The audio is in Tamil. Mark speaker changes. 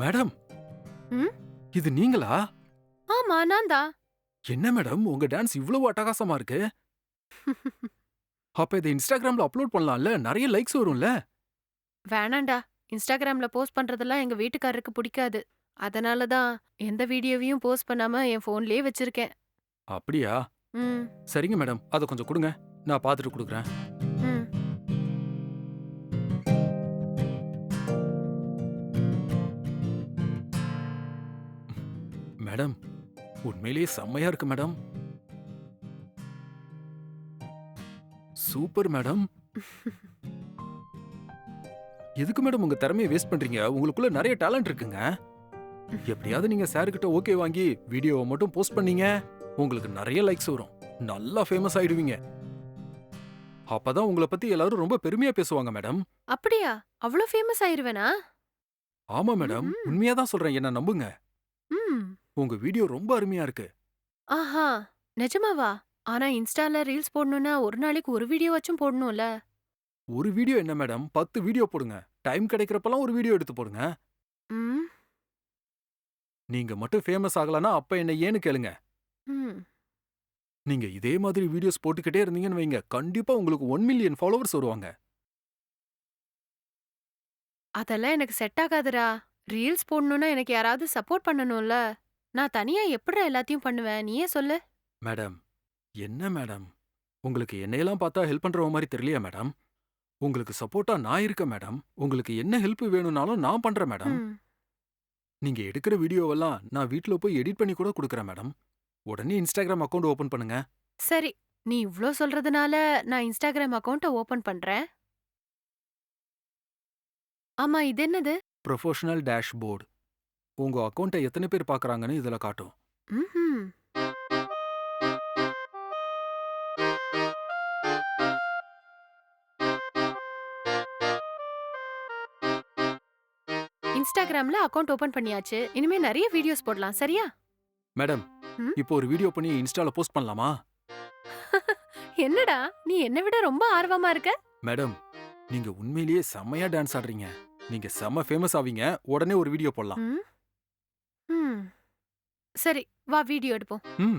Speaker 1: மேடம்.
Speaker 2: ம்?
Speaker 1: இது நீங்களா?
Speaker 2: ஆமா நான் தான்
Speaker 1: என்ன மேடம்? உங்க டான்ஸ் இவ்வளவு அட்டகாசமா இருக்கு. அப்ப இதை இன்ஸ்டாகிராம்ல அப்லோட் பண்ணலாம்ல? நிறைய லைக்ஸ் வரும்ல?
Speaker 2: வேணாண்டா. இன்ஸ்டாகிராம்ல போஸ்ட் பண்றதெல்லாம் எங்க வீட்டுக்காரருக்கு பிடிக்காது. அதனால தான் எந்த வீடியோவையும் போஸ்ட் பண்ணாம என் ஃபோன்லயே வச்சிருக்கேன்.
Speaker 1: அப்படியா?
Speaker 2: ம்.
Speaker 1: சரிங்க மேடம். அதை கொஞ்சம் கொடுங்க. நான் பார்த்துட்டு கொடுக்குறேன். மேடம். உண்மையிலேயே செம்மையா இருக்கு மேடம். Super madam. எதுக்கு மேடம் உங்க திறமையை வேஸ்ட் பண்றீங்க? உங்களுக்குள்ள நிறைய டேலண்ட் இருக்குங்க. எப்படியாவது நீங்க சார் கிட்ட ஓகே வாங்கி வீடியோவை மட்டும் போஸ்ட் பண்ணீங்க. உங்களுக்கு நிறைய லைக்ஸ் வரும். நல்லா ஃபேமஸ் ஆயிடுவீங்க. அப்பதான் உங்களை பத்தி எல்லாரும் ரொம்ப பெருமையா பேசுவாங்க மேடம்.
Speaker 2: அப்படியா? அவ்வளோ ஃபேமஸ் ஆயிருவேனா?
Speaker 1: ஆமா மேடம். உண்மையா தான் சொல்றேன். என்ன நம்புங்க.
Speaker 2: ம்.
Speaker 1: உங்க வீடியோ ரொம்ப அருமையா இருக்கு.
Speaker 2: ஆஹா நிஜமாவா? ஆனா இன்ஸ்டால ரீல்ஸ் போடணும்னா ஒரு நாளைக்கு ஒரு வீடியோ வச்சும் போடணும்ல?
Speaker 1: ஒரு வீடியோ என்ன மேடம்? பத்து வீடியோ போடுங்க. டைம் கிடைக்கிறப்பெல்லாம் ஒரு வீடியோ எடுத்து போடுங்க.
Speaker 2: ம்.
Speaker 1: நீங்க மட்டும் ஃபேமஸ் ஆகலனா அப்ப என்ன ஏன்னு கேளுங்க.
Speaker 2: ம்.
Speaker 1: நீங்க இதே மாதிரி வீடியோஸ் போட்டுக்கிட்டே இருந்தீங்கன்னு வைங்க. கண்டிப்பா உங்களுக்கு ஒன் மில்லியன் ஃபாலோவர்ஸ் வருவாங்க.
Speaker 2: அதெல்லாம் எனக்கு செட் ஆகாதுடா. ரீல்ஸ் போடணும்னா எனக்கு யாராவது சப்போர்ட் பண்ணணும்ல? நான் தனியா எப்படிடா எல்லாத்தையும் பண்ணுவேன்? நீயே சொல்லு.
Speaker 1: மேடம் என்ன மேடம்? உங்களுக்கு என்னையெல்லாம் பார்த்தா ஹெல்ப் பண்ற மாதிரி தெரியலையா மேடம்? உங்களுக்கு சப்போர்ட்டா நான் இருக்கேன் மேடம். உங்களுக்கு என்ன ஹெல்ப் வேணும்னாலும் நான் பண்றேன் மேடம்.
Speaker 2: ம்.
Speaker 1: நீங்க எடுக்கிற வீடியோவெல்லாம் நான் வீட்ல போய் எடிட் பண்ணி கூட கொடுக்குறேன் மேடம். உடனே இன்ஸ்டாகிராம் அக்கவுண்ட் ஓபன் பண்ணுங்க.
Speaker 2: சரி நீ இவ்ளோ சொல்றதுனால நான் இன்ஸ்டாகிராம் அக்கவுண்ட்ட ஓபன் பண்றேன். ஆமா இது என்னது?
Speaker 1: ப்ரொஃபஷனல் டேஷ்போர்டு உங்க அக்கவுண்ட்டை எத்தனை பேர் பார்க்கறாங்கன்னு இதுல காட்டும்.
Speaker 2: ம்ஹும். இன்ஸ்டாகிராம்ல அக்கவுண்ட் ஓபன் பண்ணியாச்சு. இனிமே நிறைய வீடியோஸ் போடலாம். சரியா?
Speaker 1: மேடம்
Speaker 2: ம்?
Speaker 1: இப்போ ஒரு வீடியோ பண்ணி இன்ஸ்டால போஸ்ட் பண்ணலாமா?
Speaker 2: என்னடா? நீ என்னை விட ரொம்ப ஆர்வமா இருக்க?
Speaker 1: மேடம் நீங்க உண்மையிலேயே செம்மையா டான்ஸ் ஆடுறீங்க. நீங்க செம்ம ஃபேமஸ் ஆவீங்க. உடனே ஒரு வீடியோ போடலாம்.
Speaker 2: ம்? சரி வா வீடியோ எடுப்போம்.
Speaker 1: ம்.